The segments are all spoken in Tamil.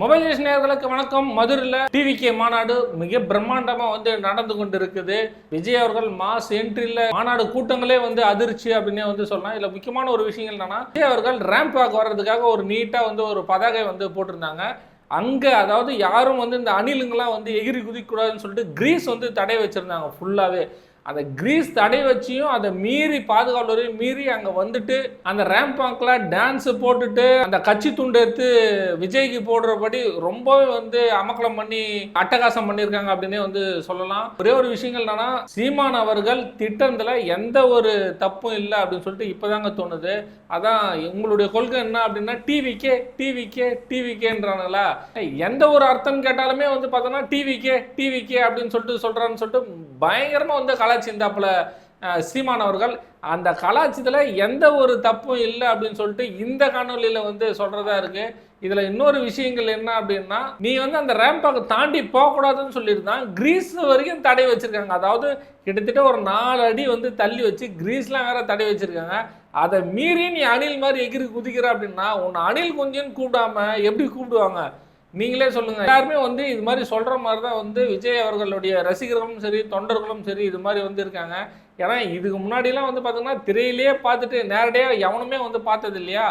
மொபைல் நியூஸ் நேர்களுக்கு வணக்கம். மதுரையில் டிவிகே மாநாடு மிக பிரம்மாண்டமாக வந்து நடந்து கொண்டு இருக்குது விஜய் அவர்கள் மாஸ் என்ட்ரியில் மாநாடு கூட்டங்களே வந்து அதிர்ச்சி அப்படின்னே வந்து சொல்லலாம். இதில் முக்கியமான ஒரு விஷயங்கள் என்னன்னா விஜய் அவர்கள் ரேம்ப் வாக் வர்றதுக்காக ஒரு நீட்டாக வந்து ஒரு பதாகை வந்து போட்டிருந்தாங்க. அங்கே அதாவது யாரும் வந்து இந்த அணிலுங்கெல்லாம் வந்து எகிரி குதிக்கக்கூடாதுன்னு சொல்லிட்டு கிரீஸ் வந்து தடை வச்சுருந்தாங்க ஃபுல்லாகவே அந்த கிரீஸ் தடை வச்சியும் அதை மீறி பாதுகாவலரையும் மீறி அங்கே வந்துட்டு அந்த ரேம்பாங்கில் டான்ஸு போட்டுட்டு அந்த கட்சி துண்டு எடுத்து விஜய்க்கு போடுறபடி ரொம்பவே வந்து அமக்கலம் பண்ணி அட்டகாசம் பண்ணியிருக்காங்க அப்படின்னே வந்து சொல்லலாம். ஒரே ஒரு விஷயங்கள் என்னன்னா சீமான் அவர்கள் திட்டத்தில் எந்த ஒரு தப்பும் இல்லை அப்படின்னு சொல்லிட்டு இப்போதாங்க தோணுது. அதான் உங்களுடைய கொள்கை என்ன அப்படின்னா டிவிக்கே டிவிக்கே டிவிக்கேன்றானுங்களா எந்த ஒரு அர்த்தம் கேட்டாலுமே வந்து பார்த்தோன்னா டிவிக்கே டிவிக்கே அப்படின்னு சொல்லிட்டு சொல்கிறான்னு சொல்லிட்டு பயங்கரமாக வந்து கலாச்சிந்தாப்பில் சீமான் அவர்கள் அந்த கலாச்சத்தில் எந்த ஒரு தப்பும் இல்லை அப்படின்னு சொல்லிட்டு இந்த காணொலியில் வந்து சொல்கிறதா இருக்கு. இதில் இன்னொரு விஷயங்கள் என்ன அப்படின்னா நீ வந்து அந்த ரேம்பாக தாண்டி போகக்கூடாதுன்னு சொல்லியிருந்தான். கிரீஸ் வரைக்கும் தடை வச்சிருக்காங்க. அதாவது கிட்டத்தட்ட ஒரு நாலு அடி வந்து தள்ளி வச்சு கிரீஸ்லாம் வேற தடை வச்சிருக்காங்க. அதை மீறி நீ அணில் மாதிரி எகிரி குதிக்கிற அப்படின்னா உன்னை அணில் குஞ்சுன்னு கூப்பிடாம எப்படி கூப்பிடுவாங்க? நீங்களே சொல்லுங்க. எல்லாருமே வந்து இது மாதிரி சொல்ற மாதிரி தான் வந்து விஜய் அவர்களுடைய ரசிகர்களும் சரி தொண்டர்களும் சரி இது மாதிரி வந்து இருக்காங்க. ஏன்னா இதுக்கு முன்னாடிலாம் வந்து பார்த்தீங்கன்னா திரையிலேயே பார்த்துட்டு நேரடியாக எவனுமே வந்து பார்த்தது இல்லையா?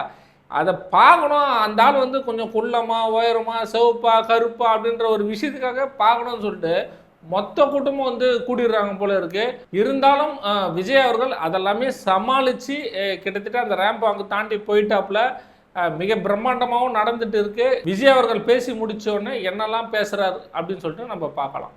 அதை பார்க்கணும். அந்த ஆள் வந்து கொஞ்சம் குள்ளமா உயரமா சிவப்பா கருப்பா அப்படின்ற ஒரு விஷயத்துக்காக பார்க்கணும்னு சொல்லிட்டு மொத்த கூட்டமும் வந்து கூடிடுறாங்க போல இருக்கு. இருந்தாலும் விஜய் அவர்கள் அதெல்லாமே சமாளித்து கிட்டத்தட்ட அந்த ரேம்ப் அங்கே தாண்டி போயிட்டாப்புல. மிக பிரம்மாண்டமாகவும் நடந்துட்டு இருக்கு. விஜய் அவர்கள் பேசி முடிச்ச என்னெல்லாம் பேசுறாரு அப்படின்னு சொல்லிட்டு நம்ம பார்க்கலாம்.